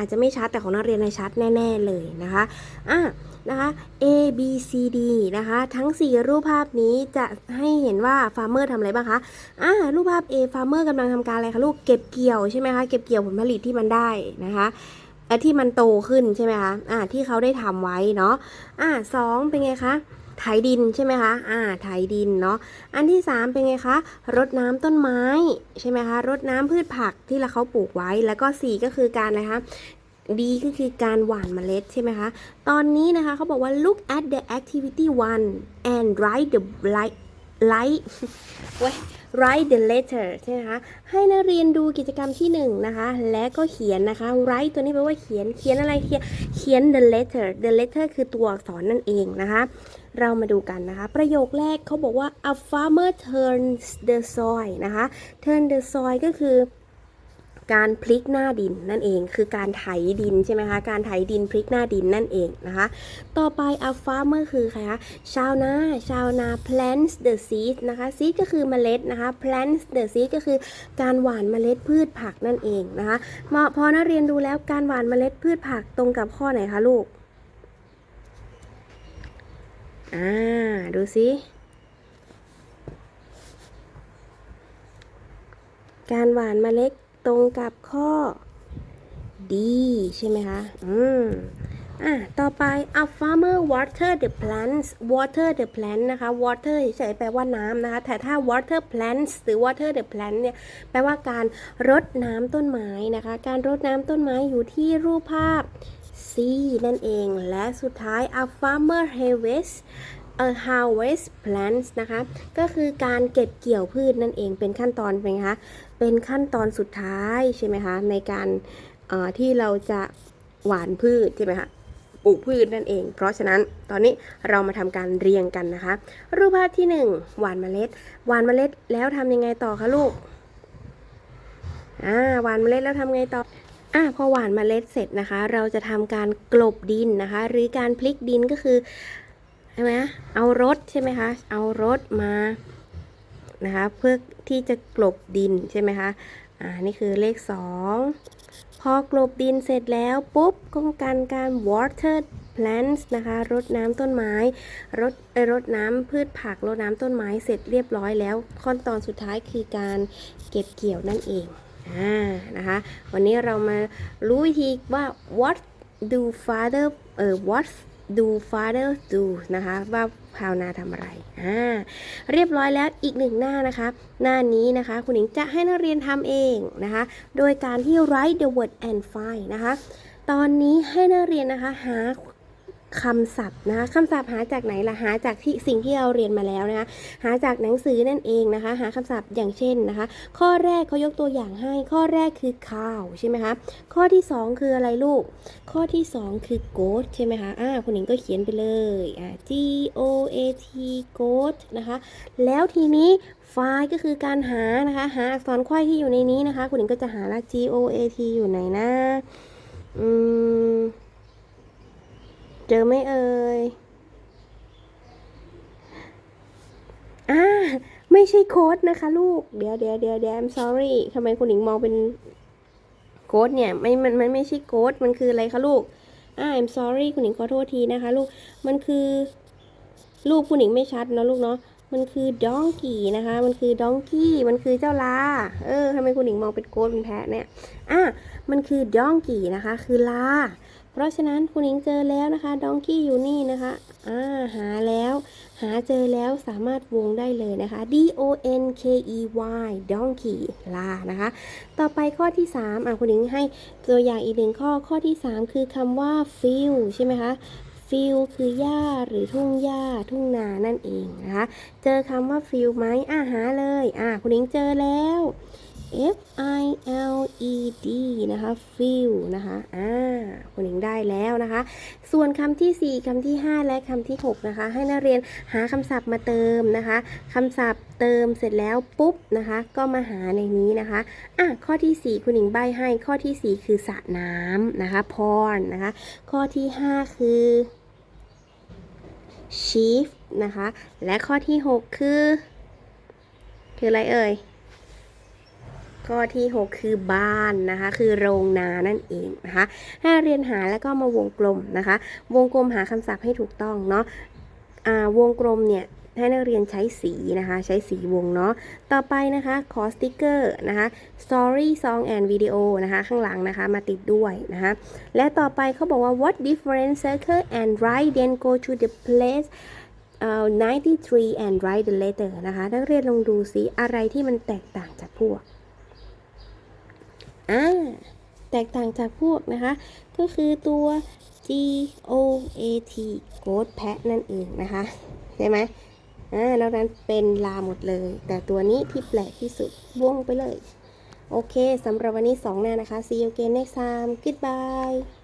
อาจจะไม่ชัดแต่ของนักเรียนในชัดแน่ ๆ เลยนะคะอะนะคะ A B C D นะคะ ทั้ง 4 รูปภาพนี้จะให้เห็นว่าฟาร์มเมอร์ทำอะไรบ้างคะอ่ารูปภาพ A ฟาร์มเมอร์กำลังทำการอะไรคะลูกเก็บเกี่ยวใช่ไหมคะเก็บเกี่ยวผลผลิตที่มันได้นะคะที่มันโตขึ้นใช่ไหมคะอ่าที่เขาได้ทำไว้เนาะอ่าสองเป็นไงคะ ไถดินใช่ไหมคะ อ่า ไถดินเนาะ อันที่ 3 เป็นไงคะ รดน้ำต้นไม้ใช่ไหมคะ รดน้ำพืชผักที่เราเขาปลูกไว้ แล้วก็ 4 ก็คือการอะไรคะ ดีก็คือการหว่านเมล็ดใช่ไหมคะ ตอนนี้นะคะเขาบอกว่า look at the activity one and write the light light เว้ย write the letter ใช่ไหมคะ ให้นักเรียนดูกิจกรรมที่1นะคะ และก็เขียนนะคะ write ตัวนี้แปลว่าเขียน เขียนอะไร เขียน เขียน the letter the letter คือตัวอักษรนั่นเองนะคะ เรามาดูกันนะคะ ประโยคแรกเขาบอกว่า a farmer turns the soil นะคะ turn the soil ก็คือการพลิกหน้าดินนั่นเองคือการไถดินใช่ไหมคะการไถดินพลิกหน้าดินนั่นเองนะคะต่อไป a farmer คือใครคะชาวนาชาวนา plants the seed นะคะ seed ก็คือเมล็ดนะคะ plants the seed ก็คือการหว่านเมล็ดพืชผักนั่นเองนะคะพอนักเรียนดูแล้วการหว่านเมล็ดพืชผักตรงกับข้อไหนคะลูก อ่า ดูสิ การหว่านเมล็ดตรงกับข้อ D ใช่ไหมคะ อืม อะ ต่อไป a farmer water the plants water the plant นะคะ water เฉยๆแปลว่าน้ำนะคะ แต่ถ้า water plants หรือ water the plant เนี่ย แปลว่าการรดน้ำต้นไม้นะคะ การรดน้ำต้นไม้อยู่ที่รูปภาพ C นั่นเอง และสุดท้าย a farmer harvest a harvest plants นะคะ ก็คือการเก็บเกี่ยวพืชนั่นเองเป็นขั้นตอนเป็นไงคะเป็นขั้นตอนสุดท้ายใช่ไหมคะในการที่เราจะหว่านพืชใช่ไหมคะปลูกพืชนั่นเอง เพราะฉะนั้นตอนนี้เรามาทำการเรียงกันนะคะ รูปภาพที่ 1 หว่านเมล็ด หว่านเมล็ดแล้วทำยังไงต่อคะลูกอ่าหว่านเมล็ดแล้วทำไงต่อ อะพอหว่านเมล็ดเสร็จนะคะ เราจะทำการกลบดินนะคะ หรือการพลิกดินก็คือใช่ไหมเอารถใช่ไหมคะ เอารถมานะคะเพื่อที่จะกลบดินใช่ไหมคะอ่านี่คือเลข 2 พอกลบดินเสร็จแล้วปุ๊บก็การการ water plants นะคะรดน้ำต้นไม้รดเออรดน้ำพืชผักรดน้ำต้นไม้เสร็จเรียบร้อยแล้ว ขั้นตอนสุดท้ายคือการเก็บเกี่ยวนั่นเอง อ่านะคะวันนี้เรามารู้วิธีว่า what do father เออ what do father do นะคะว่าชาวนาทำอะไรอ่าเรียบร้อยแล้วอีกหนึ่งหน้านะคะ หน้านี้นะคะ คุณหญิงจะให้นักเรียนทำเองนะคะ โดยการที่ write the word and find นะคะ ตอนนี้ให้นักเรียนนะคะหา คำศัพท์นะคะคำศัพท์หาจากไหนล่ะหาจากที่สิ่งที่เราเรียนมาแล้วนะคะหาจากหนังสือนั่นเองนะคะ หาคำศัพท์อย่างเช่นนะคะ ข้อแรกเขายกตัวอย่างให้ ข้อแรกคือ cow ใช่ไหมคะข้อที่ 2 คืออะไรลูก ข้อที่ 2 คือ goat ใช่ไหมคะอ่าคุณหญิงก็เขียนไปเลยอ่า G O A T goat นะคะ แล้วทีนี้ find ก็คือการหานะคะ หาอักษรไขว้ที่อยู่ในนี้นะคะ คุณหญิงก็จะหาละ G O A T อยู่ไหนนะอืม เจอไหมเอ่ยอ่าไม่ใช่โค้ดนะคะ ลูก เดี๋ยวเดี๋ยวเดี๋ยวเดี๋ยว I'm sorry ทำไมคุณหญิงมองเป็นโค้ดเนี่ยไม่มันมันไม่ใช่โค้ดมันคืออะไรคะลูกอ่า I'm sorry คุณหญิงขอโทษทีนะคะ ลูก มันคือ ลูกคุณหญิงไม่ชัดเนาะลูกเนาะ มันคือ donkey นะคะ มันคือ donkey มันคือเจ้าลา เออทำไมคุณหญิงมองเป็นโค้ดเป็นแพะเนี่ย อะ มันคือ donkey นะคะ คือลา เพราะฉะนั้นคุณหญิงเจอแล้วนะคะ donkey อยู่นี่นะคะ อ่า หาแล้ว หาเจอแล้วสามารถวงได้เลยนะคะ D O N K E Y donkey ลา นะคะ ต่อไปข้อที่ 3 อะคุณหญิงให้ตัวอย่างอีกหนึ่งข้อ ข้อที่ 3 คือคำว่า field ใช่ไหมคะ field คือหญ้าหรือทุ่งหญ้าทุ่งนานั่นเองนะคะ เจอคำว่า field ไหมอะหาเลย อะคุณหญิงเจอแล้ว F I L E D นะคะ field นะคะ อ่าคุณหญิงได้แล้วนะคะ ส่วนคำที่ 4คำที่ 5 และคำที่ 6 นะคะ ให้นักเรียนหาคำศัพท์มาเติมนะคะคำศัพท์เติมเสร็จแล้วปุ๊บนะคะ ก็มาหาในนี้นะคะ อะ ข้อที่ 4 คุณหญิงใบให้ ข้อที่ 4 คือสระน้ำนะคะ พรนะคะ ข้อที่ 5 คือ sheep นะคะ และข้อที่ 6 คือ คืออะไรเอ่ย ข้อที่ 6 คือบ้านนะคะ คือโรงนานั่นเองนะคะให้เรียนหาแล้วก็มาวงกลมนะคะ วงกลมหาคำศัพท์ให้ถูกต้องเนาะวงกลมเนี่ย ให้นักเรียนใช้สีนะคะ ใช้สีวงเนาะ ต่อไปนะคะขอสติกเกอร์นะคะ story song and video นะคะ ข้างหลังนะคะมาติดด้วยนะคะ และต่อไปเขาบอกว่า what different circle and write then go to the place เอ่อ93 and write the letter นะคะ นักเรียนลองดูซิอะไรที่มันแตกต่างจากพวกอ่าแตกต่างจากพวกนะคะ ก็คือตัว G O A T goat แพะนั่นเองนะคะ ใช่ไหม อ่านอกนั้นเป็นลาหมดเลย แต่ตัวนี้ที่แปลกที่สุดวงไปเลย โอเคสำหรับวันนี้ 2 หน้านะคะ see you again next time goodbye